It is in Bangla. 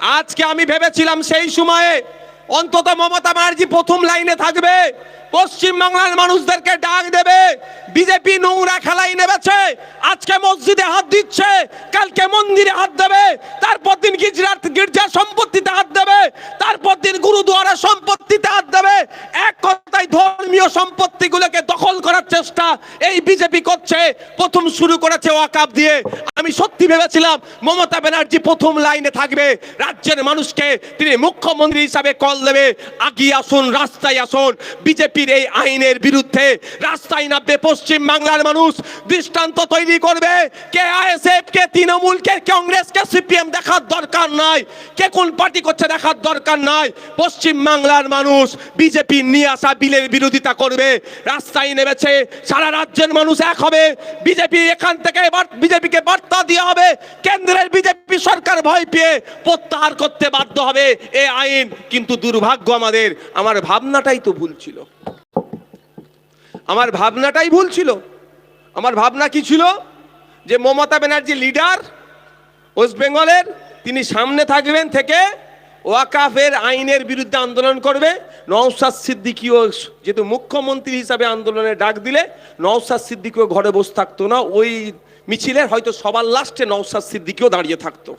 আজকে আমি ভেবেছিলাম সেই সময়ে অন্তত মমতা ব্যানার্জি প্রথম লাইনে থাকবে। পশ্চিমবাংলার মানুষদেরকে ডাক দেবে। বিজেপি নোংরা খেলাই নেমেছে। আজকে মসজিদে হাত দিচ্ছে। কালকে মন্দিরে হাত দেবে। তারপর দিন গির্জা গির্জা সম্পত্তিতে হাত দেবে। তারপর দিন গুরুদুয়ারা সম্পত্তিতে হাত দেবে। এক কথায় ধর্মীয় সম্পত্তিগুলোকে দখল করার চেষ্টা এই বিজেপি করছে। প্রথম শুরু করেছে ওয়াকাব দিয়ে। আমি সত্যি ভেবেছিলাম মমতা ব্যানার্জি প্রথম লাইনে থাকবে। রাজ্যের মানুষকে তিনি মুখ্যমন্ত্রী হিসাবে কল দেবে। আগিয়ে আসুন, রাস্তায় আসুন। বিজেপির এই আইনের বিরুদ্ধে রাস্তায় নামবে পশ্চিম বাংলার মানুষ। দৃষ্টান্ত তৈরি করবে। কে আইএসএফ, কে তৃণমূল, কে কংগ্রেস, কে সিপিএম দেখার দরকার নাই। কে কোন পার্টি করছে দেখার দরকার নাই। পশ্চিম বাংলার মানুষ বিজেপি নিয়ে আসা বিলের বিরোধিতা করবে। রাস্তায় নেমেছে সারা রাজ্যের মানুষ এক হবে। বিজেপি এখান থেকে বিজেপিকে বার্তা দেওয়া হবে। কেন্দ্রের বিজেপি সরকার ভয় পেয়ে প্রত্যাহার করতে বাধ্য হবে। এ আইন কিন্তু দুর্ভাগ্য আমাদের। আমার ভাবনাটাই তো ভুল ছিল। আমার ভাবনাটাই ভুল ছিল। আমার ভাবনা কি ছিল? যে মমতা ব্যানার্জি লিডার, ওয়েস্ট বেঙ্গলের, তিনি সামনে থাকবেন থেকে ওয়াকাফের আইনের বিরুদ্ধে আন্দোলন করবে। নওসাদ সিদ্দিকিও যেহেতু মুখ্যমন্ত্রী হিসাবে আন্দোলনে ডাক দিলে নওসাদ সিদ্দিকিও ঘরে বসে থাকতো না, ওই মিছিলের হয়তো সবার লাস্টে নওসাদ সিদ্দিকিও দাঁড়িয়ে থাকতো।